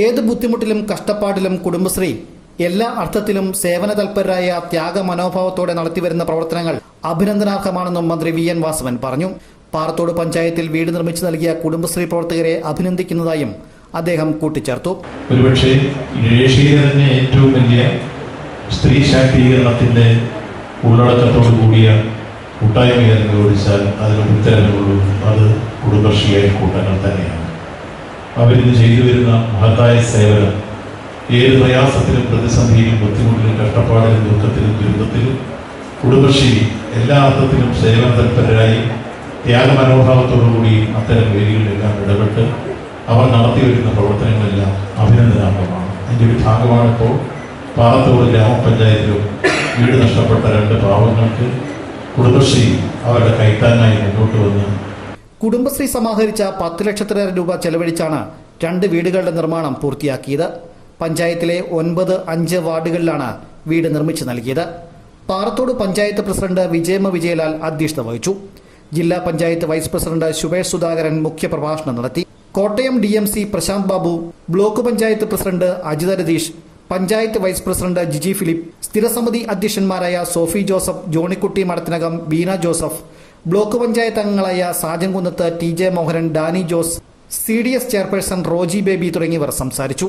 ഏത് ബുദ്ധിമുട്ടിലും കഷ്ടപ്പാടിലും കുടുംബശ്രീ എല്ലാ അർത്ഥത്തിലും സേവന തൽപരരായ ത്യാഗ മനോഭാവത്തോടെ നടത്തിവരുന്ന പ്രവർത്തനങ്ങൾ അഭിനന്ദനാർഹമാണെന്നും മന്ത്രി വി എൻ വാസവൻ പറഞ്ഞു. പാറത്തോട് പഞ്ചായത്തിൽ വീട് നിർമ്മിച്ചു നൽകിയ കുടുംബശ്രീ പ്രവർത്തകരെ അഭിനന്ദിക്കുന്നതായും അദ്ദേഹം കൂട്ടിച്ചേർത്തു. ഒരുപക്ഷെ ഏറ്റവും വലിയ സ്ത്രീ ശാക്തീകരണത്തിന്റെ ഉള്ളടക്കത്തോടു കൂടിയ കൂട്ടായ്മയെന്ന് ചോദിച്ചാൽ അതിന് ഉത്തരവുള്ളൂ അത് കുടുംബശ്രീയായ കൂട്ടങ്ങൾ തന്നെയാണ്. അവരിന്ന് ചെയ്തു വരുന്ന മഹത്തായ സേവനം ഏത് പ്രയാസത്തിലും പ്രതിസന്ധിയിലും ബുദ്ധിമുട്ടിലും കഷ്ടപ്പാടിലും ദുഃഖത്തിലും ദുരിതത്തിലും കുടുംബശ്രീ എല്ലാ അർത്ഥത്തിലും സേവന തൽപരരായി ത്യാഗമനോഭാവത്തോടുകൂടി അത്തരം വേദികളിലെല്ലാം ഇടപെട്ട് അവർ നടത്തി വരുന്ന പ്രവർത്തനങ്ങളെല്ലാം അഭിനന്ദനാർഹമാണ്. അതിന്റെ ഒരു ഭാഗമാണ് ഇപ്പോൾ പാറത്തോട് ഗ്രാമപഞ്ചായത്തിലും വീട് നഷ്ടപ്പെട്ട രണ്ട് പാവങ്ങൾക്ക് കുടുംബശ്രീ അവരുടെ കൈത്താങ്ങായി മുന്നോട്ട് വന്ന് കുടുംബശ്രീ സമാഹരിച്ച പത്ത് ലക്ഷത്തിലേറെ രൂപ ചെലവഴിച്ചാണ് രണ്ട് വീടുകളുടെ നിർമ്മാണം പൂർത്തിയാക്കിയത്. പഞ്ചായത്തിലെ ഒൻപത് അഞ്ച് വാർഡുകളിലാണ് വീട് നിർമ്മിച്ചു നൽകിയത്. പാറത്തോട് പഞ്ചായത്ത് പ്രസിഡന്റ് വിജയമ വിജയലാൽ അധ്യക്ഷത വഹിച്ചു. ജില്ലാ പഞ്ചായത്ത് വൈസ് പ്രസിഡന്റ് ശുഭേഷ് സുധാകരൻ മുഖ്യപ്രഭാഷണം നടത്തി. Kottayam D M C Prashanth Babu block panchayat president Ajitha Ratheesh panchayat vice president Jiji Philip സ്ഥിരസമിതി അധ്യക്ഷന്മാരായ Sophy Joseph Johnykutty Madathinakam Beena Joseph block panchayat അംഗങ്ങളായ Sajankunnath T J Mohanan Dani Jose C D S chairperson Roji Baby തുടങ്ങിയവർ സംസാരിച്ചു.